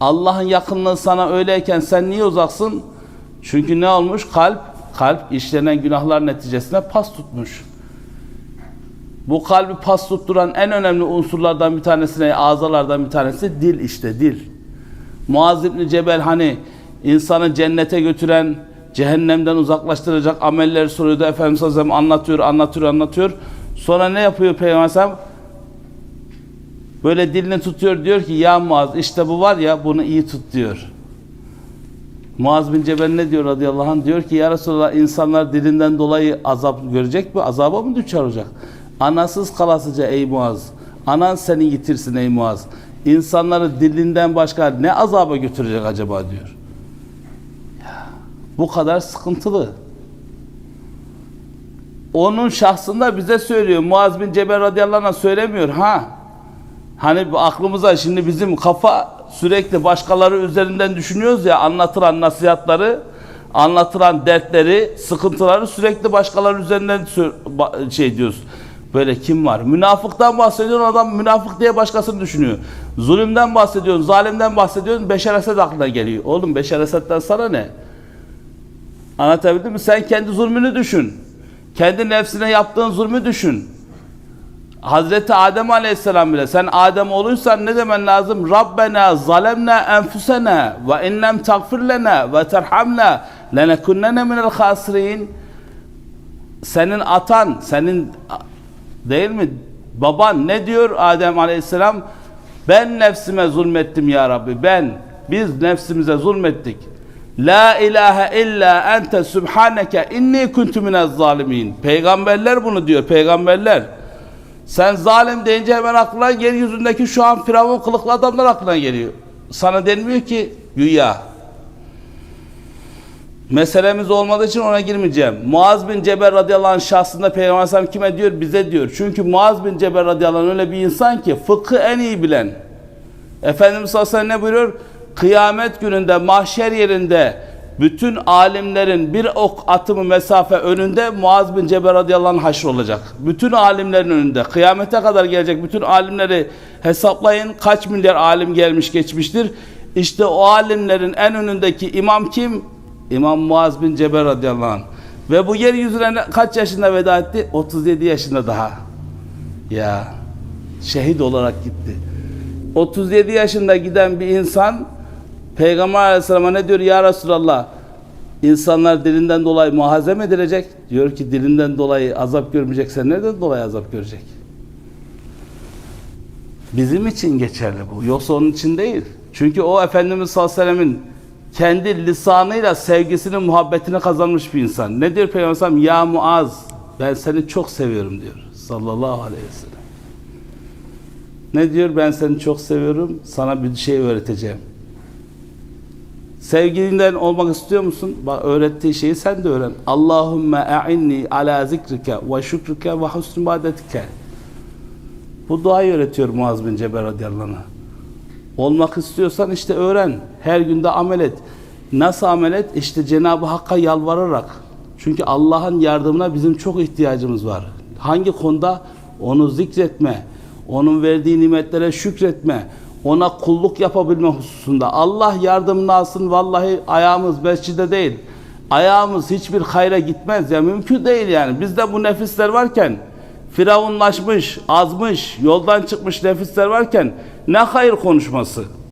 Allah'ın yakınlığı sana öyleyken sen niye uzaksın? Çünkü ne olmuş? Kalp, kalp işlenen günahlar neticesinde pas tutmuş. Bu kalbi pas tutturan en önemli unsurlardan bir tanesine, azalardan bir tanesi dil işte dil. Muaz İbni Cebel hani insanı cennete götüren, cehennemden uzaklaştıracak amelleri soruyordu. Efendimiz Aleyhisselam anlatıyor, anlatıyor, anlatıyor. Sonra ne yapıyor Peygamber Aleyhisselam? Böyle dilini tutuyor diyor ki ya Muaz işte bu var ya bunu iyi tut diyor. Muaz bin Cebel ne diyor radıyallahu anh? Diyor ki ya Resulallah insanlar dilinden dolayı azap görecek mi? Azaba mı düşer olacak? Anasız kalasıca ey Muaz. Anan seni yitirsin ey Muaz. İnsanları dilinden başka ne azaba götürecek acaba diyor. Bu kadar sıkıntılı. Onun şahsında bize söylüyor. Muaz bin Cebel radıyallahu anh söylemiyor. Ha Hani aklımıza şimdi bizim kafa sürekli başkaları üzerinden düşünüyoruz ya anlatılan nasihatları, anlatılan dertleri, sıkıntıları sürekli başkaları üzerinden şey diyoruz. Böyle kim var? Münafıktan bahsediyorsun adam münafık diye başkasını düşünüyor. Zulümden bahsediyorsun, zalimden bahsediyorsun Beşer Esed aklına geliyor. Oğlum Beşer Esed'den sana ne? Anlatabildim mi? Sen kendi zulmünü düşün. Kendi nefsine yaptığın zulmü düşün. Hazreti Adem Aleyhisselam bile sen Adem olursan ne demen lazım? Rabbena zalemna enfusena ve innem tagfir lena ve terhamna lenekunne minel hasirin. Senin atan, senin değil mi? Baban ne diyor Adem Aleyhisselam? Ben nefsime zulmettim ya Rabbi. Ben biz nefsimize zulmettik. La ilahe illa ente subhaneke inni kuntu minez zalimin. Peygamberler bunu diyor. Peygamberler. Sen zalim deyince hemen aklına yeryüzündeki şu an firavun kılıklı adamlar aklına geliyor. Sana denmiyor ki güya. Meselemiz olmadığı için ona girmeyeceğim. Muaz bin Cebel radıyallahu anh şahsında Peygamber Aleyhisselam kime diyor? Bize diyor. Çünkü Muaz bin Cebel radıyallahu anh öyle bir insan ki fıkhı en iyi bilen. Efendimiz sallallahu aleyhi ne buyuruyor? Kıyamet gününde mahşer yerinde bütün alimlerin bir ok atımı mesafe önünde Muaz bin Cebel radıyallahu anh haşr olacak. Bütün alimlerin önünde. Kıyamete kadar gelecek bütün alimleri hesaplayın. Kaç milyar alim gelmiş geçmiştir. İşte o alimlerin en önündeki imam kim? İmam Muaz bin Cebel radıyallahu anh. Ve bu yeryüzüne ne- kaç yaşında veda etti? 37 yaşında daha. Ya şehit olarak gitti. 37 yaşında giden bir insan Peygamber Aleyhisselam'a ne diyor ya Resulallah? İnsanlar dilinden dolayı muhazem edilecek. Diyor ki dilinden dolayı azap görmeyecekse neden dolayı azap görecek? Bizim için geçerli bu. Yoksa onun için değil. Çünkü o Efendimiz sallallahu aleyhi ve sellemin kendi lisanıyla sevgisini, muhabbetini kazanmış bir insan. Ne diyor Peygamber Aleyhisselam? Ya Muaz ben seni çok seviyorum diyor. Sallallahu aleyhi ve sellem. Ne diyor? Ben seni çok seviyorum. Sana bir şey öğreteceğim. Sevgilinden olmak istiyor musun? Bak öğrettiği şeyi sen de öğren. Allahümme e'inni ala zikrike ve şükrike ve husnü ibadetike. Bu duayı öğretiyor Muaz bin Cebel radıyallahu. Olmak istiyorsan işte öğren. Her günde amel et. Nasıl amel et? İşte Cenab-ı Hakk'a yalvararak. Çünkü Allah'ın yardımına bizim çok ihtiyacımız var. Hangi konuda? Onu zikretme. Onun verdiği nimetlere şükretme. Ona kulluk yapabilme hususunda. Allah yardımını alsın. Vallahi ayağımız mescide değil. Ayağımız hiçbir hayra gitmez. Ya mümkün değil yani. Bizde bu nefisler varken firavunlaşmış, azmış, yoldan çıkmış nefisler varken ne hayır konuşması?